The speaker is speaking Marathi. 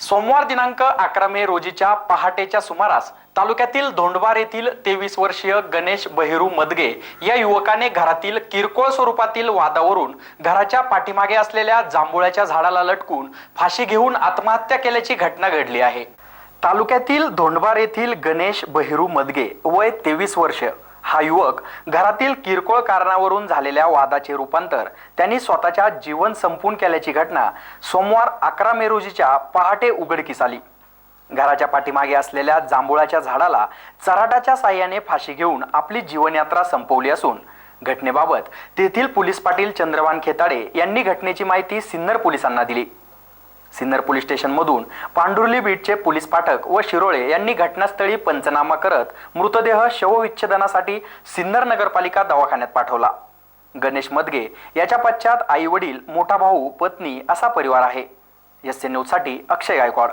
सोमवार दिनांक अकरा मे रोजीच्या पहाटेच्या सुमारास तालुक्यातील धोंडबार येथील तेवीस वर्षीय गणेश बहिरू मदगे या युवकाने घरातील किरकोळ स्वरूपातील वादावरून घराच्या पाठीमागे असलेल्या जांभुळ्याच्या झाडाला लटकून फाशी घेऊन आत्महत्या केल्याची घटना घडली आहे. तालुक्यातील धोंडबार येथील गणेश बहिरू मदगे वय तेवीस वर्ष. हा युवक घरातील किरकोळ कारणावरून झालेल्या वादाचे रूपांतर त्यांनी स्वतःच्या जीवन संपून केल्याची घटना सोमवार अकरा मे रोजीच्या पहाटे उघडकीस आली. घराच्या पाठीमागे असलेल्या जांभुळाच्या झाडाला चराटाच्या साह्याने फाशी घेऊन आपली जीवनयात्रा संपवली असून घटनेबाबत तेथील पोलीस पाटील चंद्रवान खेताडे यांनी घटनेची माहिती सिन्नर पोलिसांना दिली. सिन्नर पोलीस स्टेशनमधून पांढुर्ली बीटचे पोलीस पाठक व शिरोळे यांनी घटनास्थळी पंचनामा करत मृतदेह शवविच्छेदनासाठी सिन्नर नगरपालिका दवाखान्यात पाठवला. गणेश मदगे याच्या पश्चात आई वडील मोठा भाऊ पत्नी असा परिवार आहे. एस न्यूजसाठी अक्षय गायकवाड.